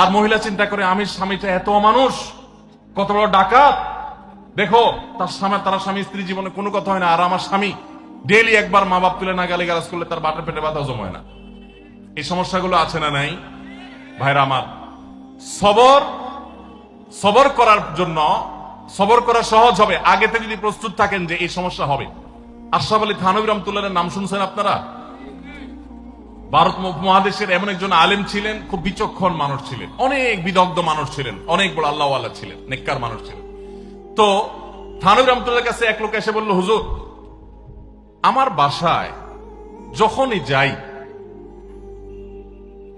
আর মহিলা চিন্তা করে আমি স্বামীটা এত মানুষ কত বড় ডাকাত। দেখো, তার স্বামী, তারা স্বামী স্ত্রী জীবনে কোনো কথা হয় না, আর আমার স্বামী ডেইলি একবার মা বাপ তুলে না গালি গালাজ করলে তার বাটের পেটে ব্যথা হজম হয় না। এই সমস্যাগুলো আছে না নাই? ভাইরা আমার, সবর সবর করার জন্য, সবর করা সহজ হবে। আগে থেকে যদি প্রস্তুত থাকেন যে এই সমস্যা হবে। আশরাফ আলী থানবী রহমতুল্লাহের নাম শুনছেন আপনারা? ভারত মহাদেশের এমন একজন আলেম ছিলেন, খুব বিচক্ষণ মানুষ ছিলেন। অনেক বিদগ্ধ মানুষ ছিলেন, অনেক বড় আল্লাহওয়ালা ছিলেন, নেককার মানুষ ছিলেন। তো থানবী রহমতুল্লাহ কাছে এক লোক এসে বলল, হুজুর, আমার বাসায় যখনই যাই,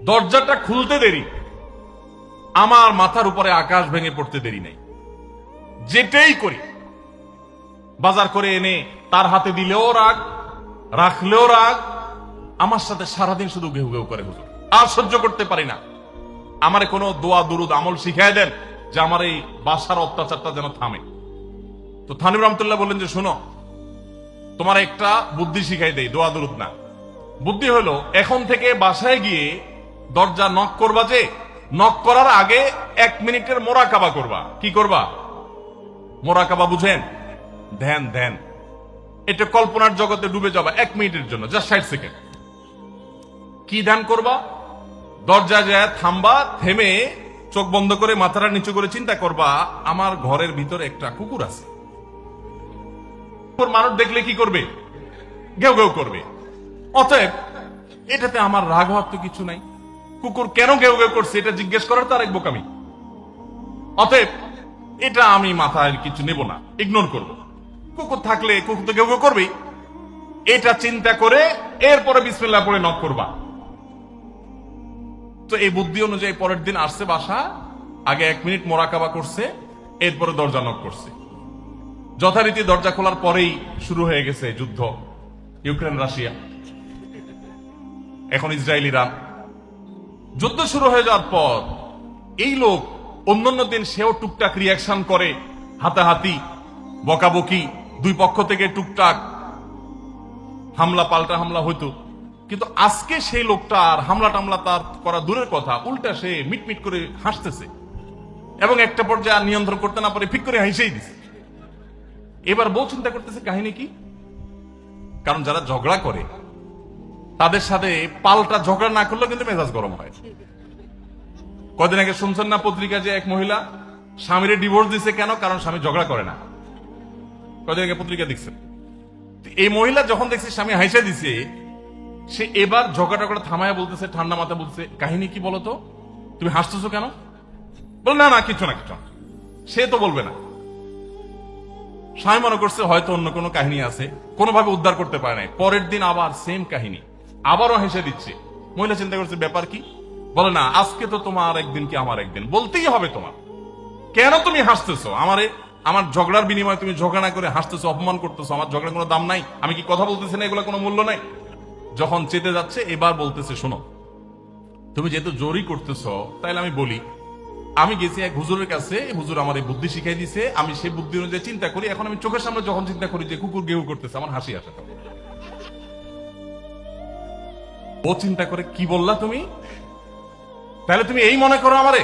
দরজাটা খুলতে দেরি, আমার মাথার উপরে আকাশ ভেঙে পড়তে দেরি নেই। যেটাই করি, বাজার করে এনে তার হাতে দিলেও রাগ, রাখলেও রাগ আমার সাথে সারাদিন শুধু ঘেউ ঘেউ করে হুজুর। আর সহ্য করতে পারি না। আমারে কোনো দোয়া, দুরুদ, আমল শিখাই দেন যে আমার এই বাসার অত্যাচারটা যেন থামে। তো থানিব রহমতুল্লাহ বললেন যে, শোনো, তোমার একটা বুদ্ধি শিখাই দেই, দোয়া, দুরুদ না। বুদ্ধি হলো, এখন থেকে বাসায় গিয়ে দরজা নক করবা যে, নক করার আগে এক মিনিটের মোরাকাবা করবা। কি করবা? মোরাকাবা বুঝেন? ধ্যান ধ্যান। এটা কল্পনার জগতে ডুবে যাবা এক মিনিটের জন্য জাস্ট ষাট সেকেন্ড। কি ধ্যান করবা? দরজা যায়, থামবা, থেমে চোখ বন্ধ করে মাথাটা নিচু করে চিন্তা করবা, আমার ঘরের ভিতরে একটা কুকুর আছে। মানুষ দেখলে কি করবে? ঘেউ ঘেউ করবে। অতএব, এটাতে আমার রাগ হওয়ার তো কিছু নাই। কুকুর কেন ঘেউ ঘেউ করছে, এটা জিজ্ঞেস করার তো আরেক বোকামি। অতএব, এটা আমি মাথায় কিছু নেব না ইগনোর করব। কুকুর থাকলে কুকুর তো ঘেউ ঘেউ করবেই। এটা চিন্তা করে, এরপরে বিসমিল্লাহ পরে নক করবা। তো এই বুদ্ধি অনুযায়ী পরের দিন আসছে বাসা, আগে এক মিনিট মোরাকাবা করছে, এরপরে দরজা নক করছে। যথারীতি দরজা খোলার পরেই শুরু হয়ে গেছে যুদ্ধ, ইউক্রেন, রাশিয়া। এখন ইসরায়েলিরা যুদ্ধ শুরু হয়ে যাওয়ার পর এই লোক অন্যান্য দিন সেও টুকটাক রিয়াকশন করে, হাতাহাতি, বকাবকি, দুই পক্ষ থেকে টুকটাক হামলা, পাল্টা হামলা হইতো। কিন্তু আজকে সেই লোকটা আর হামলা টামলা তার করা দূরের কথা, উল্টা সে মিটমিট করে হাসতেছে। এবং একটা পর্যায়ে আর নিয়ন্ত্রণ করতে না পারে, ফিক করে হাসেই দিছে। এবার বউ চিন্তা করতেছে, কাহিনী কি? কারণ যারা ঝগড়া করে, তাদের সাথে পাল্টা ঝগড়া না করলেও কিন্তু মেজাজ গরম হয়। কদিন আগে শুনছেন না পত্রিকা যে এক মহিলা স্বামীরে ডিভোর্স দিছে কেন? কারণ স্বামী ঝগড়া করে না। কদিন আগে পত্রিকা দেখছেন। এই মহিলা যখন দেখছে স্বামী হাইসা দিছে সে এবার ঝগড়া টগড়া থামায় বলতেছে, ঠান্ডা মাথা বলছে কাহিনী কি বলতো তুমি হাসতেছো কেন? বল, না না কিছু না কিছু না। সে তো বলবে না। স্বামী মনে করছে হয়তো অন্য কোনো কাহিনী আছে, কোনোভাবে উদ্ধার করতে পারে নাই। পরের দিন আবার সেম কাহিনী। আবারও হেসে দিচ্ছে। মহিলা চিন্তা করছে, ব্যাপার কি? বলে, না, আজকে তো তোমার একদিন কি আমার একদিন? বলতেই হবে তোমার। কেন তুমি হাসতেছো? আমারে, আমার ঝগড়ার বিনিময়ে তুমি ঝগড়া না করে হাসতেছো, অপমান করতেছো, আমার ঝগড়ার কোনো দাম নাই। আমি কি কথা বলতেছি না? এগুলো কোনো মূল্য নাই? যখন চেতে যাচ্ছে, এবার বলতেছে, শোনো, তুমি যেহেতু জোরই করতেছ, তাইলে আমি বলি, আমি গেছি এক হুজুরের কাছে, হুজুর আমার এই বুদ্ধি শিখাই দিছে, আমি সেই বুদ্ধি অনুযায়ী চিন্তা করি, এখন আমি চোখের সামনে যখন চিন্তা করি যে কুকুর গেহু করতেছে, আমার হাসি আসে ও চিন্তা করে, কি বললা তুমি? তাহলে তুমি এই মনে করো আমারে?